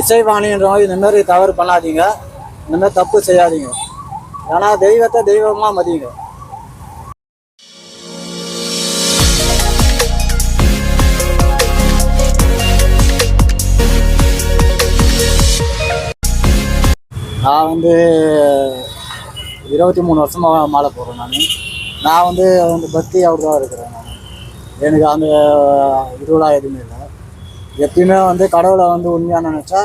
இசைவாணின்றவங்க இந்த மாதிரி தவறு பண்ணாதீங்க. இந்த மாதிரி தப்பு செய்யாதீங்க. ஏன்னா தெய்வத்தை தெய்வமாக மதியுங்க. நான் வந்து இருபத்தி மூணு வருஷமாக மாலை போடுறேன் நான். நான் வந்து வந்து பக்தி அவர் தான் இருக்கிறேன் நான். எனக்கு அந்த இதுவெல்லாம் எதுவுமே இல்லை. எப்பயுமே வந்து கடவுளை வந்து உண்மையாக நினச்சா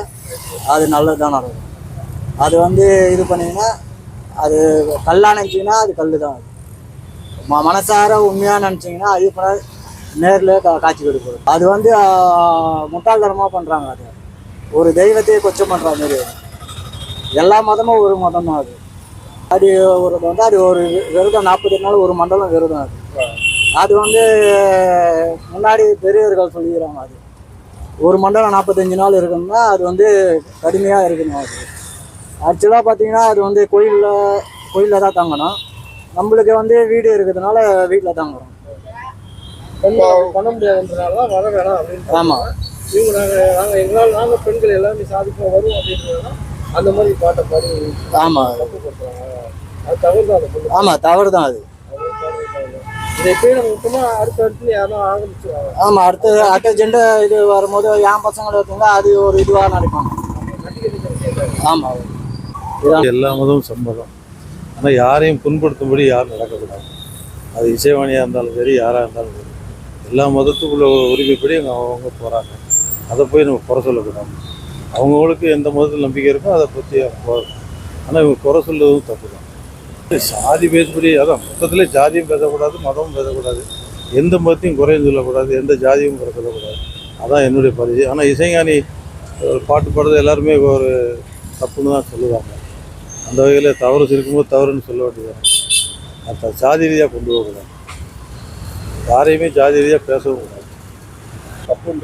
அது நல்லது தான் நடக்கும். அது வந்து இது பண்ணிங்கன்னா அது கல்லாக நினச்சிங்கன்னா அது கல் தான் ம மனசார உண்மையாக நினச்சிங்கன்னா ஐயப்பனை நேரில் கா காட்சி கொடுக்கும். அது வந்து முட்டாள்தனமாக பண்ணுறாங்க அது. ஒரு தெய்வத்தையே கொச்சம் பண்ணுற மாதிரி. எல்லா மதமும் ஒரு மதம் தான் அது. அது ஒரு வந்து அது ஒரு விரதம் நாற்பது நாள் ஒரு மண்டலம் விரதம் அது. அது வந்து முன்னாடி பெரியவர்கள் சொல்லிக்கிறாங்க அது. ஒரு மண்டலம் நாற்பத்தஞ்சு நாள் இருக்கணும்னா அது வந்து கடுமையாக இருக்கணும் அது. ஆக்சுவலாக பார்த்தீங்கன்னா அது வந்து கோயிலில் கோயிலில் தான் தங்கணும். நம்மளுக்கு வந்து வீடு இருக்கிறதுனால வீட்டில் தங்குறோம் பண்ண முடியாதுன்றனால தான் வர வேணாம் அப்படின்னு ஆமாம் இவங்க நாங்கள் நாங்கள் எங்களால் நாங்கள் பெண்கள் எல்லாமே சாதிப்போம் வரும் அப்படின்றதுனா அந்த மாதிரி பாட்டை பாடி ஆமாம் அது தவறு தான் ஆமாம் தவறு தான் அது இதை போய் நம்ம மொத்தமாக அடுத்த இடத்துல யாரும் ஆரம்பிச்சிருவாங்க ஆமாம் அடுத்து அடுத்த ஜெண்டை இது வரும்போது என் பசங்களை எடுத்தீங்கன்னா அது ஒரு இதுவாக நினைப்பாங்க ஆமாம் எல்லா மதமும் சம்மதம் ஆனால் யாரையும் புண்படுத்தும்படி யாரும் நடக்கக்கூடாது. அது இசைவாணியாக இருந்தாலும் சரி யாராக இருந்தாலும் சரி. எல்லா மதத்துக்குள்ள உரிமைப்படி அவங்க அவங்க போகிறாங்க அதை போய் நம்ம குறை சொல்லக்கூடாது. அவங்கவுங்களுக்கு எந்த மதத்தில் நம்பிக்கை இருக்கோ அதை பற்றி போகிறோம் ஆனால் இவங்க குறை சொல்றதும் தப்பு தான். சாதி பேசுபடி அதான் மொத்தத்தில் ஜாதியும் பேசக்கூடாது மதமும் பேசக்கூடாது. எந்த மதத்தையும் குறையும் சொல்லக்கூடாது எந்த ஜாதியும் குறை சொல்லக்கூடாது அதான் என்னுடைய பரிசு ஆனால் இசைஞானி ஒரு பாட்டு பாடுறது எல்லாருமே ஒரு தப்புன்னு தான் சொல்லுவாங்க. அந்த வகையில் தவறு இருக்கும்போது தவறுன்னு சொல்ல வேண்டியது அதை ஜாதி ரீதியாக கொண்டு போகக்கூடாது யாரையுமே ஜாதி ரீதியாக பேசவும் கூடாது.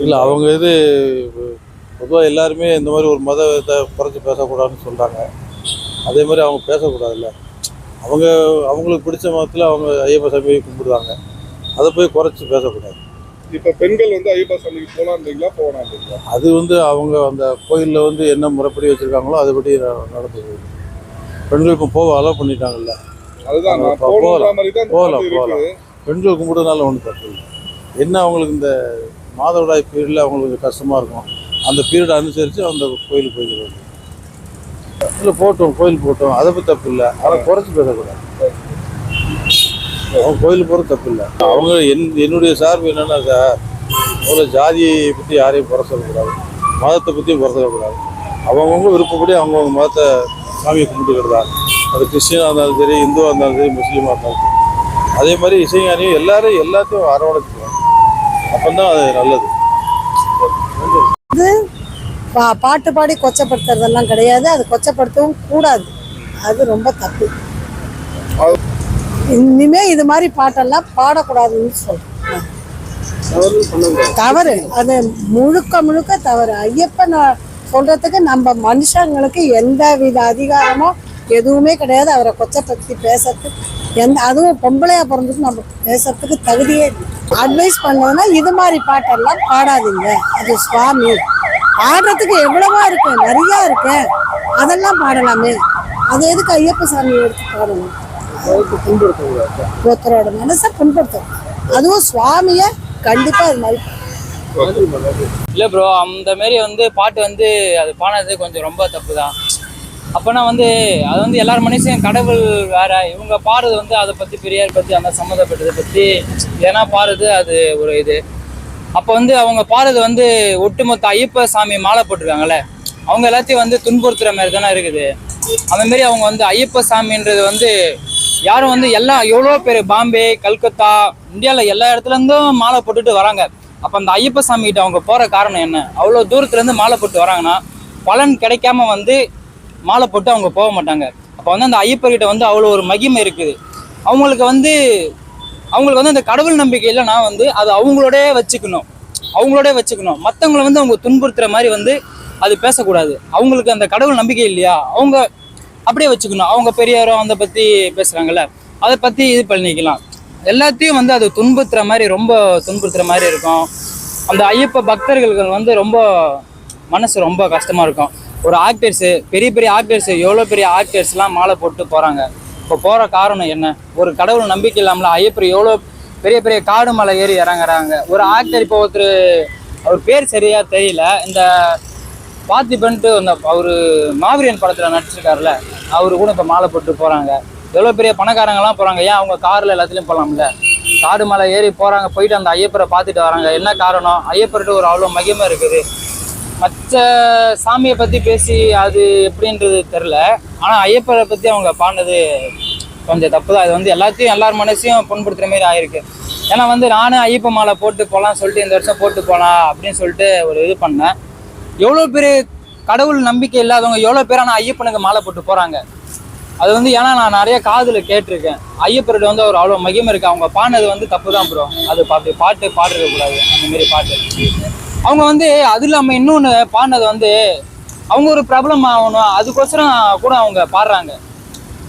இல்லை அவங்க இது பொதுவாக எல்லாருமே இந்த மாதிரி ஒரு மதத்தை குறைச்சி பேசக்கூடாதுன்னு சொல்கிறாங்க அதே மாதிரி அவங்க பேசக்கூடாதுல்ல. அவங்க அவங்களுக்கு பிடிச்ச மதத்தில் அவங்க ஐயப்ப சாமியை கும்பிடுவாங்க. அதை போய் குறைச்சி பேசக்கூடாது. இப்ப பெண்கள் வந்து ஐயப்பா சாமிக்கு போலான்றீங்களா போகலான்றீங்களா? அது வந்து அவங்க அந்த கோயிலில் வந்து என்ன முறைப்படி வச்சுருக்காங்களோ அதுபடி ந- நடந்துக்குது பெண்கள் இப்போ போக அலோவ் பண்ணிட்டாங்கல்ல. அதுதான் போகலாம். போகலாம், போகலாம். பெண்கள் கும்பிடுறதுனால ஒன்றும் தப்பு இல்லை. என்ன அவங்களுக்கு இந்த மாதவிடாய் பீரியடில் அவங்களுக்கு கஷ்டமாக இருக்கும். அந்த பீரியட் அனுசரித்து அந்த கோயிலுக்கு போய்க்கிறது. இல்லை போட்டோம் கோயில் போட்டோம். அதை பற்றி தப்பு இல்லை. ஆனால் குறைச்சி பேசக்கூடாது. அவங்க கோயில் போகிற தப்பு இல்லை. அவங்க என் என்னுடைய சார்பு என்னென்னா சார் ஜாதியை பற்றி யாரையும் குறை சொல்லக்கூடாது. மதத்தை பற்றியும் குறை சொல்லக்கூடாது. அவங்கவுங்க விருப்பப்படி அவங்கவுங்க மதத்தை சாமியை கும்பிட்டுக்கிறதா. அது கிறிஸ்டினாக இருந்தாலும் சரி இந்துவாக இருந்தாலும் சரி முஸ்லீமாக இருந்தாலும் சரி. அதே மாதிரி இசைஞானியும் எல்லாரும் எல்லாத்தையும் அரவணைச்சுக்குவாங்க அப்போ தான் அது நல்லது. பா பாட்டு பாடி கொச்சப்படுத்துறதெல்லாம் கிடையாது. அது கொச்சப்படுத்தவும் கூடாது. அது ரொம்ப தப்பு. இனிமே இது மாதிரி பாட்டெல்லாம் பாடக்கூடாதுன்னு சொல்றேன். தவறு. தவறு அது முழுக்க முழுக்க தவறு. ஐயப்பன் சொல்றதுக்கு நம்ம மனுஷங்களுக்கு எந்த வித அதிகாரமோ எதுவுமே கிடையாது. அவரை கொச்சப்படுத்தி பேசுறதுக்கு. எந்த அதுவும் பொம்பளையா பிறந்துட்டு நம்ம பேசுறதுக்கு தகுதியே அட்வைஸ் பண்ணோம்னா இது மாதிரி பாட்டெல்லாம் பாடாதீங்க. அது சுவாமி. பாடுறதுக்கு எவ்வளவா இருக்கு? நிறைய இருக்கு. அதெல்லாம் பாடலாமே. அது எதுக்கு ஐயப்ப சாமி எடுத்து பாடணும்? ஒருத்தரோட மனசை புண்படுத்தும் அதுவும் சுவாமிய கண்டிப்பா அது மாதிரி இல்லை ப்ரோ அந்த மாரி வந்து பாட்டு வந்து அது பாடினது கொஞ்சம் ரொம்ப தப்பு தான் அப்போனா வந்து அது வந்து எல்லார் மனுஷன் கடவுள் வேற இவங்க பாடுறது வந்து அதை பற்றி பெரியார் பற்றி அந்த சம்மந்தப்பட்டதை பற்றி ஏன்னா பாடுறது அது ஒரு இது. அப்போ வந்து அவங்க பாடுறது வந்து ஒட்டுமொத்த ஐயப்ப சாமி மாலை போட்டிருக்காங்கல்ல அவங்க எல்லாத்தையும் வந்து துன்புறுத்துற மாதிரி தானே இருக்குது. அந்த மாதிரி அவங்க வந்து ஐயப்ப சாமின்றது வந்து யாரும் வந்து எல்லா எவ்வளோ பேர் பாம்பே கல்கத்தா இந்தியாவில் எல்லா இடத்துல இருந்தும் மாலை போட்டுட்டு வராங்க. அப்போ அந்த ஐயப்ப சாமிகிட்ட அவங்க போகிற காரணம் என்ன? அவ்வளோ தூரத்துலேருந்து மாலை போட்டு வராங்கன்னா பலன் கிடைக்காம வந்து மாலை போட்டு அவங்க போக மாட்டாங்க. அப்போ வந்து அந்த ஐயப்பர்கிட்ட வந்து அவ்வளோ ஒரு மகிமை இருக்குது. அவங்களுக்கு வந்து அவங்களுக்கு வந்து அந்த கடவுள் நம்பிக்கை இல்லைன்னா வந்து அது அவங்களோட வச்சுக்கணும். அவங்களோட வச்சுக்கணும். மற்றவங்கள வந்து அவங்க துன்புறுத்துற மாதிரி வந்து அது பேசக்கூடாது. அவங்களுக்கு அந்த கடவுள் நம்பிக்கை இல்லையா? அவங்க அப்படியே வச்சுக்கணும். அவங்க பெரியாரோ அதை பற்றி பேசுகிறாங்கல்ல அதை பற்றி இது பண்ணிக்கலாம். எல்லாத்தையும் வந்து அது துன்புறுத்துற மாதிரி ரொம்ப துன்புறுத்துற மாதிரி இருக்கும். அந்த ஐயப்ப பக்தர்கள் வந்து ரொம்ப மனசு ரொம்ப கஷ்டமாக இருக்கும். ஒரு ஆக்டர்ஸு பெரிய பெரிய ஆக்டர்ஸு எவ்வளோ பெரிய ஆக்டர்ஸ்லாம் மாலை போட்டு போகிறாங்க இப்போ போகிற காரணம் என்ன? ஒரு கடவுள் நம்பிக்கை இல்லாமல் ஐயப்பர் எவ்வளோ பெரிய பெரிய காடு மலை ஏறி இறங்குறாங்க. ஒரு ஆக்டர் இப்போ ஒருத்தர் அவர் பேர் சரியாக தெரியல. இந்த பார்த்திபன்ட்டு அந்த அவர் மாவிரியன் படத்தில் நடிச்சிருக்காருல்ல அவரு கூட இப்போ மாலை போட்டு போகிறாங்க எவ்வளோ பெரிய பணக்காரங்கலாம் போகிறாங்க ஏன் அவங்க காரில் எல்லாத்துலேயும் போகலாம்ல காடு மலை ஏறி போகிறாங்க போயிட்டு அந்த ஐயப்பரை பார்த்துட்டு வராங்க. என்ன காரணம்? ஐயப்பர்கிட்ட ஒரு அவ்வளோ மகிமை இருக்குது. மற்ற சாமியை பற்றி பேசி அது எப்படின்றது தெரில ஆனால் ஐயப்பரை பற்றி அவங்க பாடினது கொஞ்சம் தப்பு தான் இது வந்து எல்லாத்தையும் எல்லார் மனசையும் புண்படுத்துகிற மாதிரி ஆயிருக்கு. ஏன்னா வந்து நானும் ஐயப்ப மாலை போட்டு போகலாம் சொல்லிட்டு இந்த வருஷம் போட்டு போகலாம் அப்படின்னு சொல்லிட்டு ஒரு இது பண்ணேன். எவ்வளோ பேர் கடவுள் நம்பிக்கை இல்லாதவங்க எவ்வளோ பேர் ஆனால் ஐயப்பனுக்கு மாலை போட்டு போகிறாங்க அது வந்து ஏன்னா நான் நிறைய காதில் கேட்டிருக்கேன். ஐயப்பர்கிட்ட வந்து அவர் அவ்வளோ மகிமை இருக்கு. அவங்க பாடினது வந்து தப்பு தான் ப்ரோ அது பாட்டு பாட்டு பாடுறது கூடாது. அந்த மாரி பாட்டு. அவங்க வந்து அது இல்லாமல் இன்னொன்று பாடினது வந்து அவங்க ஒரு பிரபலம் ஆகணும். அதுக்கோசரம் கூட அவங்க பாடுறாங்க.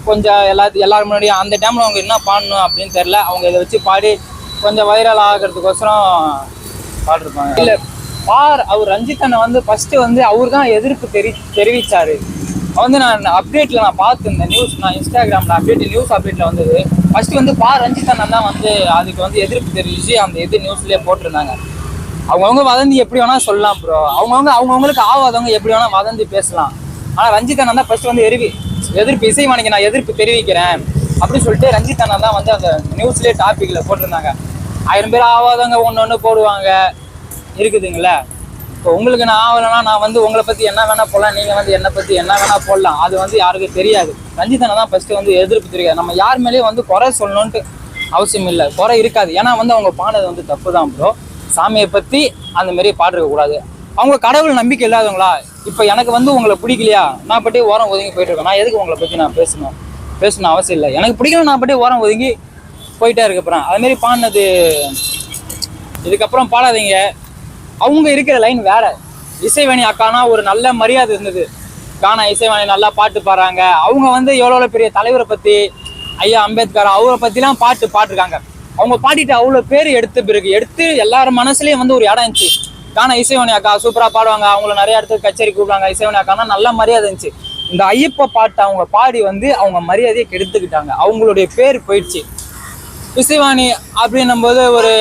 கொஞ்சம் எல்லாத்து எல்லாரும் முன்னாடியும் அந்த டைமில் அவங்க என்ன பாடணும் அப்படின்னு தெரில அவங்க இதை வச்சு பாடி கொஞ்சம் வைரல் ஆகிறதுக்கோசரம் பாடிருப்பாங்க. இல்லை பார் அவர் ரஞ்சித்தனை வந்து ஃபஸ்ட்டு வந்து அவர் தான் எதிர்ப்பு தெரி தெரிவித்தார் வந்து நான் அப்டேட்டில் நான் பார்த்துருந்தேன் நியூஸ் நான் இன்ஸ்டாகிராமில் அப்டேட் நியூஸ் அப்டேட்டில் வந்தது. ஃபஸ்ட்டு வந்து பா ரஞ்சித் அண்ணன் தான் வந்து அதுக்கு வந்து எதிர்ப்பு தெரிவித்து அந்த இது நியூஸ்லேயே போட்டிருந்தாங்க. அவங்கவுங்க வதந்தி எப்படி வேணால் சொல்லலாம் ப்ரோ அவங்கவுங்க அவங்கவுங்களுக்கு ஆவாதவங்க எப்படி வேணால் வதந்தி பேசலாம். ஆனால் ரஞ்சித் அண்ணன் தான் ஃபர்ஸ்ட் வந்து எதிர்ப்பு எதிர்ப்பு இசைவானிக்கு நான் எதிர்ப்பு தெரிவிக்கிறேன் அப்படின்னு சொல்லிட்டு ரஞ்சித் அண்ணன் தான் வந்து அந்த நியூஸ்லேயே டாப்பிக்கில் போட்டிருந்தாங்க. ஆயிரம் பேர் ஆவாதவங்க ஒன்று ஒன்று போடுவாங்க. இருக்குதுங்களே. இப்போ உங்களுக்கு நான் ஆகலைன்னா நான் வந்து உங்களை பற்றி என்ன வேணால் போடலாம் நீங்கள் வந்து என்னை பற்றி என்ன வேணால் போடலாம். அது வந்து யாருக்கும் தெரியாது. ரஞ்சித் தான் ஃபஸ்ட்டு வந்து எதிர்ப்பு தெரியாது நம்ம யார் மேலேயும் வந்து குறை சொல்லணுன்ட்டு அவசியம் இல்லை. குறை இருக்காது. ஏன்னா வந்து அவங்க பாடுறது வந்து தப்பு தான் ப்ரோ சாமியை பற்றி அந்த மாதிரி பாட்டிருக்கக்கூடாது அவங்க கடவுள் நம்பிக்கை இல்லாதவங்களா? இப்போ எனக்கு வந்து உங்களை பிடிக்கலையா? நான் பட்டி ஓரம் ஒதுங்கி போயிட்டு இருக்கேன். நான் எதுக்கு உங்களை பற்றி நான் பேசணும்? பேசணும் அவசியம் இல்லை. எனக்கு பிடிக்கல நான் பட்டி ஓரம் ஒதுங்கி போயிட்டே இருக்க போகிறேன் அதுமாரி பாடினது இதுக்கப்புறம் பாடாதீங்க. அவங்க இருக்கிற லைன் வேற. இசைவாணி அக்கானா ஒரு நல்ல மரியாதை இருந்தது. கானா இசைவாணி நல்லா பாட்டு பாடுறாங்க. அவங்க வந்து எவ்வளோ பெரிய தலைவரை பற்றி ஐயா அம்பேத்கர் அவரை பற்றிலாம் பாட்டு பாட்டிருக்காங்க அவங்க பாடிட்டு அவ்வளோ பேர் எடுத்த பிறகு எடுத்து எல்லார் மனசுலேயும் வந்து ஒரு இடம் இருந்துச்சு. காணா இசைவாணி அக்கா சூப்பராக பாடுவாங்க. அவங்கள நிறைய இடத்துக்கு கச்சேரி கூப்பிடுவாங்க. இசைவனி அக்கானா நல்ல மரியாதை இருந்துச்சு. இந்த ஐயப்ப பாட்டு அவங்க பாடி வந்து அவங்க மரியாதையை கெடுத்துக்கிட்டாங்க. அவங்களுடைய பேர் போயிடுச்சு. இசைவாணி அப்படின்னும் போது ஒரு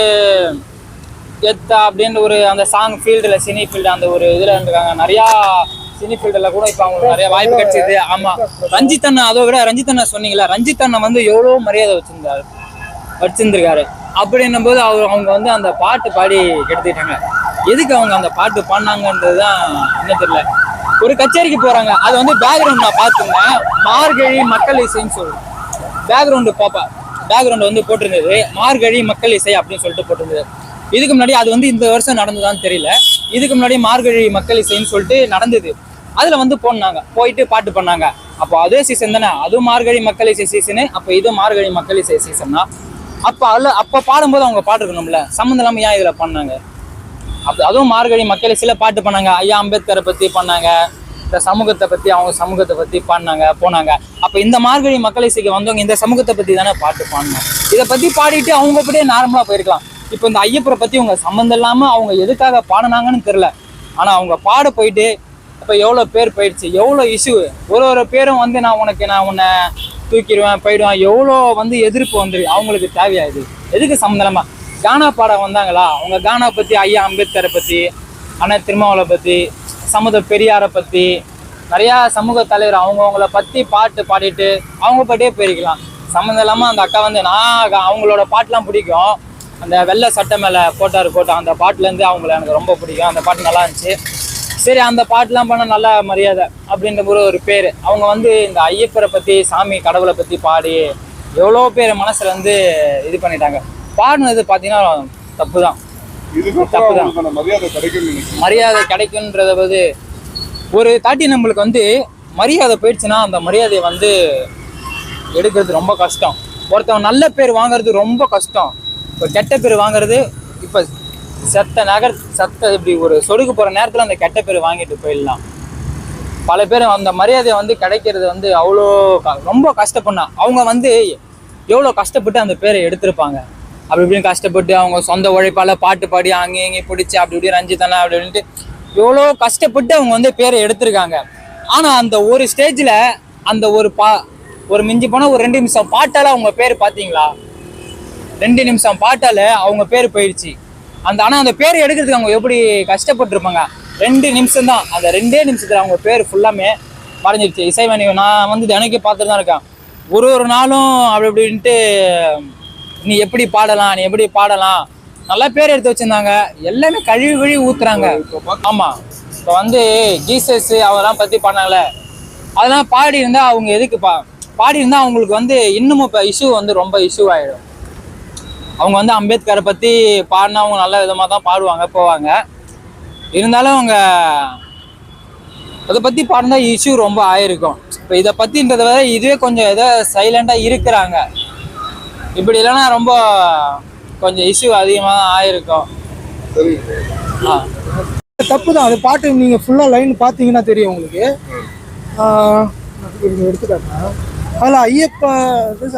எத்தா அப்படின்ற ஒரு அந்த சாங் ஃபீல்டில் சினி ஃபீல்டு அந்த ஒரு இதில் இருந்திருக்காங்க. நிறையா சினி ஃபீல்டில் கூட இப்போ அவங்களுக்கு நிறைய வாய்ப்பு கிடைச்சிது. ஆமாம் ரஞ்சித் அண்ணன் அதை விட ரஞ்சித் அண்ணன் சொன்னீங்களா ரஞ்சித் அண்ணன் வந்து எவ்வளோ மரியாதை வச்சிருந்தாரு. வச்சிருந்திருக்காரு. அப்படின்னும் போது அவர் அவங்க வந்து அந்த பாட்டு பாடி கெடுத்துட்டாங்க. எதுக்கு அவங்க அந்த பாட்டு பாடினாங்கன்றது தான் என்ன தெரியல. ஒரு கச்சேரிக்கு போகிறாங்க அது வந்து பேக்ரவுண்ட் நான் பார்த்துருந்தேன். மார்கழி மக்கள் இசைன்னு சொல்லுவேன் பேக்ரவுண்டு பாப்பா. பேக்ரவுண்டு வந்து போட்டிருந்தது. மார்கழி மக்கள் இசை அப்படின்னு சொல்லிட்டு போட்டிருந்தது. இதுக்கு முன்னாடி அது வந்து இந்த வருஷம் நடந்ததான்னு தெரியல. இதுக்கு முன்னாடி மார்கழி மக்கள் இசைன்னு சொல்லிட்டு நடந்தது. அதில் வந்து போனாங்க. போயிட்டு பாட்டு பண்ணாங்க. அப்போ அதே சீசன் தானே. அதுவும் மார்கழி மக்கள் இசை சீசனு அப்போ இது மார்கழி மக்கள் இசை சீசன்னா அப்போ அதில் அப்போ பாடும்போது அவங்க பாட்டுருக்கணும்ல சம்மந்தம் இல்லாமல் ஏன் இதில் பண்ணாங்க? அப்போ அதுவும் மார்கழி மக்கள் சில பாட்டு பண்ணாங்க. ஐயா அம்பேத்கரை பற்றி பண்ணாங்க. இந்த சமூகத்தை பற்றி அவங்க சமூகத்தை பற்றி பாடினாங்க போனாங்க. அப்போ இந்த மார்கழி மக்கள் இசைக்கு வந்தவங்க இந்த சமூகத்தை பற்றி தானே பாட்டு பாடினாங்க இதை பற்றி பாடிட்டு அவங்க அப்படியே நார்மலாக போயிருக்கலாம். இப்போ இந்த ஐயப்பரை பற்றி அவங்க சம்மந்தம் இல்லாமல் அவங்க எதுக்காக பாடினாங்கன்னு தெரில ஆனால் அவங்க பாட போயிட்டு இப்போ எவ்வளோ பேர் போயிடுச்சு எவ்வளோ இஷ்யூ ஒரு ஒரு பேரும் வந்து நான் உனக்கு நான் உன்னை தூக்கிடுவேன் போயிடுவேன். எவ்வளோ வந்து எதிர்ப்பு வந்துருக்கு அவங்களுக்கு தேவையாது எதுக்கு சம்மந்தமா கானா பாட வந்தாங்களா? அவங்க கானா பற்றி ஐயா அம்பேத்கரை பற்றி அண்ணன் திருமாவளை பற்றி சமுத பெரியாரை பற்றி நிறையா சமூக தலைவர் அவங்கவுங்கள பற்றி பாட்டு பாடிட்டு அவங்க பாட்டே போயிருக்கலாம். சம்மந்தம் இல்லாமல் அந்த அக்கா வந்து நான் அவங்களோட பாட்டெலாம் பிடிக்கும். அந்த வெள்ளை சட்டை மேலே போட்டார் போட்டோம் அந்த பாட்டிலேருந்து அவங்கள எனக்கு ரொம்ப பிடிக்கும். அந்த பாட்டு நல்லா இருந்துச்சு. சரி அந்த பாட்டுலாம் பண்ண நல்ல மரியாதை அப்படின்ற ஒரு ஒரு பேர். அவங்க வந்து இந்த ஐயப்பரை பற்றி சாமி கடவுளை பற்றி பாடி எவ்வளோ பேர் மனசில் வந்து இது பண்ணிட்டாங்க. பாடினது பார்த்தீங்கன்னா தப்பு தான் தப்புதான். அவங்களுக்கான மரியாதை கிடைக்குன்றத வந்து ஒரு தாட்டி நம்மளுக்கு வந்து மரியாதை போயிடுச்சுன்னா அந்த மரியாதையை வந்து எடுக்கிறது ரொம்ப கஷ்டம். ஒருத்தவன் நல்ல பேர் வாங்குறது ரொம்ப கஷ்டம். இப்போ கெட்ட பேர் வாங்குறது இப்போ செத்த நகர் சத்த இப்படி ஒரு சொடுக்கு போகிற நேரத்தில் அந்த கெட்ட பேர் வாங்கிட்டு போயிடலாம். பல பேர் அந்த மரியாதை வந்து கிடைக்கிறது வந்து அவ்வளோ க- ரொம்ப கஷ்டப்படா அவங்க வந்து எவ்வளோ கஷ்டப்பட்டு அந்த பேரை எடுத்திருப்பாங்க. அப்படி இப்படின்னு கஷ்டப்பட்டு அவங்க சொந்த உழைப்பால் பாட்டு பாடி அங்கே இங்கே பிடிச்சி அப்படி இப்படி ரஞ்சித்தனா அப்படி அப்படின்ட்டு எவ்வளோ கஷ்டப்பட்டு அவங்க வந்து பேரை எடுத்திருக்காங்க. ஆனால் அந்த ஒரு ஸ்டேஜில் அந்த ஒரு பா ஒரு மிஞ்சி போனால் ஒரு ரெண்டு நிமிஷம் பாட்டால் அவங்க பேர் பார்த்தீங்களா? ரெண்டு நிமிஷம் பாட்டால் அவங்க பேர் போயிடுச்சு. அந்த ஆனால் அந்த பேர் எடுக்கிறதுக்கு அவங்க எப்படி கஷ்டப்பட்டிருப்பாங்க? ரெண்டு நிமிஷம் தான் அந்த ரெண்டே நிமிஷத்தில் அவங்க பேர் ஃபுல்லாமே மறைஞ்சிருச்சு. இசைவாணி நான் வந்து தினைக்கு பார்த்துட்டு தான் இருக்கேன். ஒரு ஒரு நாளும் அப்படி இப்படின்ட்டு நீ எப்படி பாடலாம் நீ எப்படி பாடலாம்? நல்லா பேர் எடுத்து வச்சுருந்தாங்க. எல்லாமே கழுவி கழுவி ஊற்றுறாங்க ஆமாம் இப்போ வந்து ஜீசஸ் அவெல்லாம் பற்றி பண்ணாங்கல்ல அதெல்லாம் பாடி இருந்தால் அவங்க எதுக்கு பா பாடி இருந்தால் அவங்களுக்கு வந்து இன்னமும் இப்போ இஷ்யூ வந்து ரொம்ப இஷ்யூ ஆகிடும் அவங்க வந்து அம்பேத்கரை பத்தி பாடினா அவங்க நல்ல விதமா தான் பாடுவாங்க போவாங்க. இருந்தாலும் அவங்க அதை பத்தி பாடினா இஷ்யூ ரொம்ப ஆயிருக்கும். இப்போ இதை பத்தின்றத விட இதுவே கொஞ்சம் ஏதோ சைலண்டா இருக்கிறாங்க. இப்படி இல்லைன்னா ரொம்ப கொஞ்சம் இஷ்யூ அதிகமாக தான் ஆயிருக்கும். ஆ. தப்பு தான். அது பாட்டு நீங்கள் ஃபுல்லாக லைன் பார்த்தீங்கன்னா தெரியும் உங்களுக்கு. எடுத்துக்காட்டேன் அதில் Ayyappa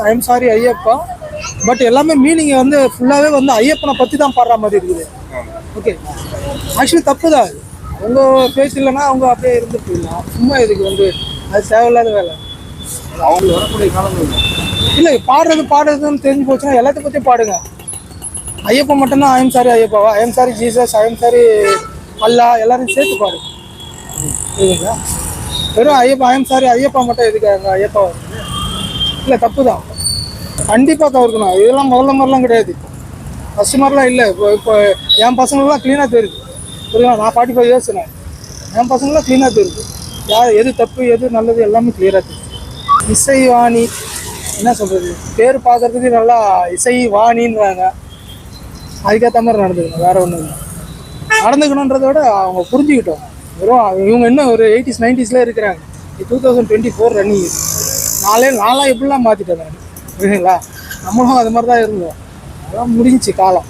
I'm sorry Ayyappa. But எல்லாமே மீனிங் வந்து ஃபுல்லாகவே வந்து ஐயப்பனை பற்றி தான் பாடுற மாதிரி இருக்குது. ஓகே ஆக்சுவலி தப்பு தான் அவங்க பேச்சு இல்லைன்னா அவங்க அப்படியே இருந்துட்டு போயிடலாம் சும்மா இதுக்கு வந்து அது தேவையில்லாத வேலை. அவங்க வரக்கூடிய காலங்கள் இல்லை பாடுறது பாடுறதுன்னு தெரிஞ்சு போச்சுன்னா எல்லாத்தையும் பற்றி பாடுங்க. ஐயப்பா மட்டும்தான் I'm sorry ஐயப்பாவா I'm sorry Jesus I'm sorry Allah எல்லாரும் சேர்த்து பாடுங்க புரியுதுங்களா? வெறும் ஐயப்பா ஐஎம் சாரி ஐயப்பா மட்டும் எதுக்காங்க ஐயப்பா இல்லை தப்பு தான் கண்டிப்பாக தவிர்க்கணும். இதெல்லாம் முதல்ல மாதிரிலாம் கிடையாது. ஃபஸ்ட்டு மாதிரிலாம் இல்லை. இப்போ இப்போ என் பசங்களெலாம் க்ளீனாக தெரியுது. புரியுங்களா நான் ஃபார்ட்டி ஃபைவ் இயர்ஸ் நான் என் பசங்களாம் க்ளீனாக தெரியுது. யார் எது தப்பு எது நல்லது எல்லாமே கிளியராக தெரியுது. இசைவாணி என்ன சொல்கிறது பேர் பார்க்குறதுக்கு நல்லா இசை வாணின்றாங்க அதுக்கேற்ற மாதிரி நடந்துக்கணும். வேறு ஒன்றும் இல்லை. நடந்துக்கணுன்றத விட அவங்க புரிஞ்சுக்கிட்டோம். வெறும் இவங்க இன்னும் ஒரு எயிட்டிஸ் நைன்டிஸில் இருக்கிறாங்க. Two thousand twenty four running நாளே நாளாக எப்படிலாம் மாற்றிட்டேன் நான்? புரியுதுங்களா நம்மளும் அது மாதிரி தான் இருந்தோம். அதெல்லாம் முடிஞ்சுச்சு காலம்.